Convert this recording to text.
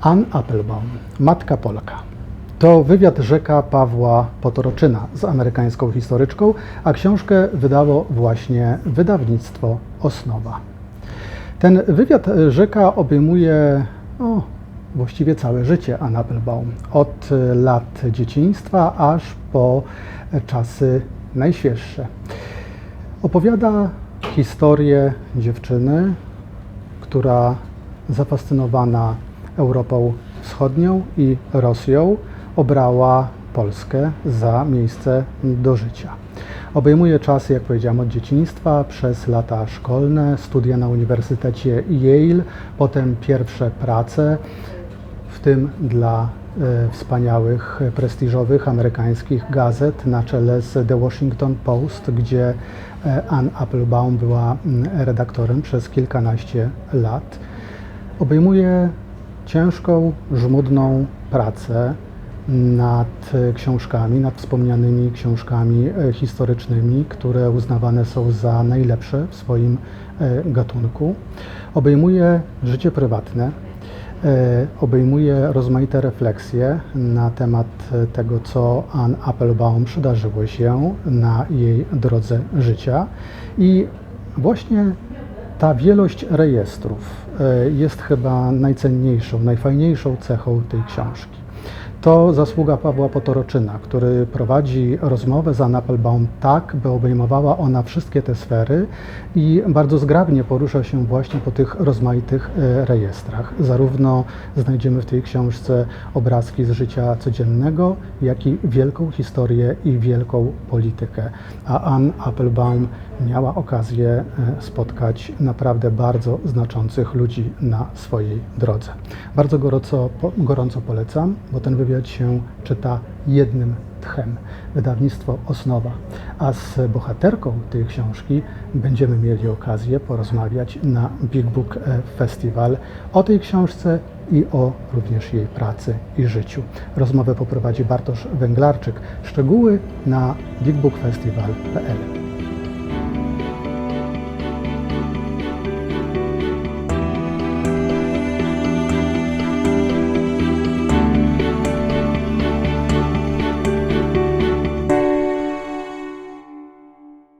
Ann Applebaum, Matka Polka. To wywiad rzeka Pawła Potoroczyna z amerykańską historyczką, a książkę wydało właśnie wydawnictwo Osnowa. Ten wywiad rzeka obejmuje no, właściwie całe życie Ann Applebaum, od lat dzieciństwa aż po czasy najświeższe. Opowiada historię dziewczyny, która zafascynowana Europą Wschodnią i Rosją obrała Polskę za miejsce do życia. Obejmuje czasy, jak powiedziałem, od dzieciństwa przez lata szkolne, studia na Uniwersytecie Yale, potem pierwsze prace, w tym dla e, wspaniałych, prestiżowych amerykańskich gazet na czele z The Washington Post, gdzie e, Ann Applebaum była redaktorem przez kilkanaście lat. Obejmuje ciężką, żmudną pracę nad książkami, nad wspomnianymi książkami e, historycznymi, które uznawane są za najlepsze w swoim e, gatunku. Obejmuje życie prywatne, e, obejmuje rozmaite refleksje na temat tego, co Ann Applebaum przydarzyło się na jej drodze życia i właśnie ta wielość rejestrów jest chyba najcenniejszą, najfajniejszą cechą tej książki. To zasługa Pawła Potoroczyna, który prowadzi rozmowę z Ann Applebaum tak, by obejmowała ona wszystkie te sfery i bardzo zgrabnie porusza się właśnie po tych rozmaitych e, rejestrach. Zarówno znajdziemy w tej książce obrazki z życia codziennego, jak i wielką historię i wielką politykę. A Ann Applebaum miała okazję e, spotkać naprawdę bardzo znaczących ludzi na swojej drodze. Bardzo gorąco, gorąco polecam, bo ten wywiad się czyta jednym tchem. Wydawnictwo Osnowa. A z bohaterką tej książki będziemy mieli okazję porozmawiać na Big Book e, Festival o tej książce i o również jej pracy i życiu. Rozmowę poprowadzi Bartosz Węglarczyk. Szczegóły na bigbookfestival.pl